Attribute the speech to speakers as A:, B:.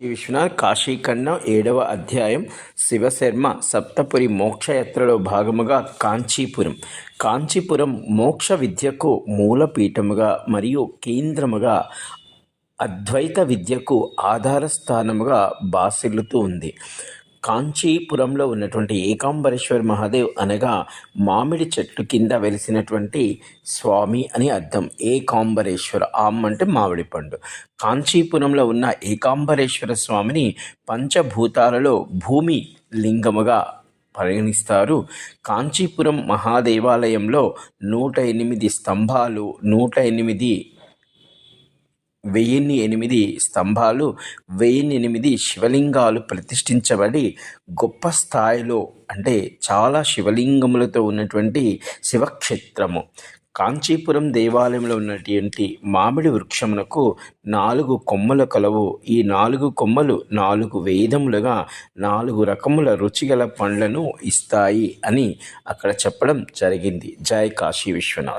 A: ఈ విశ్వనాథ్ కాశీఖండం ఏడవ అధ్యాయం శివశర్మ సప్తపురి మోక్షయాత్రలో భాగముగా కాంచీపురం. కాంచీపురం మోక్ష విద్యకు మూలపీఠముగా మరియు కేంద్రముగా అద్వైత విద్యకు ఆధార స్థానముగా బాసిల్లుతూ ఉంది. కాంచీపురంలో ఉన్నటువంటి ఏకాంబరేశ్వర మహాదేవ్ అనగా మామిడి చెట్టు కింద వెలిసినటువంటి స్వామి అని అర్థం. ఏకాంబరేశ్వర ఆమ్ అంటే మామిడి పండు. కాంచీపురంలో ఉన్న ఏకాంబరేశ్వర స్వామిని పంచభూతాలలో భూమి లింగముగా పరిగణిస్తారు. కాంచీపురం మహాదేవాలయంలో నూట ఎనిమిది స్తంభాలు నూట ఎనిమిది వెయ్యిన్ని ఎనిమిది స్తంభాలు వెయ్యిన్ని ఎనిమిది శివలింగాలు ప్రతిష్ఠించబడి గొప్ప స్థాయిలో అంటే చాలా శివలింగములతో ఉన్నటువంటి శివక్షేత్రము. కాంచీపురం దేవాలయంలో ఉన్నటువంటి మామిడి వృక్షమునకు నాలుగు కొమ్మలు కలవు. ఈ నాలుగు కొమ్మలు నాలుగు వేదములుగా నాలుగు రకముల రుచిగల పండ్లను ఇస్తాయి అని అక్కడ చెప్పడం జరిగింది. జై కాశీ విశ్వనాథ్.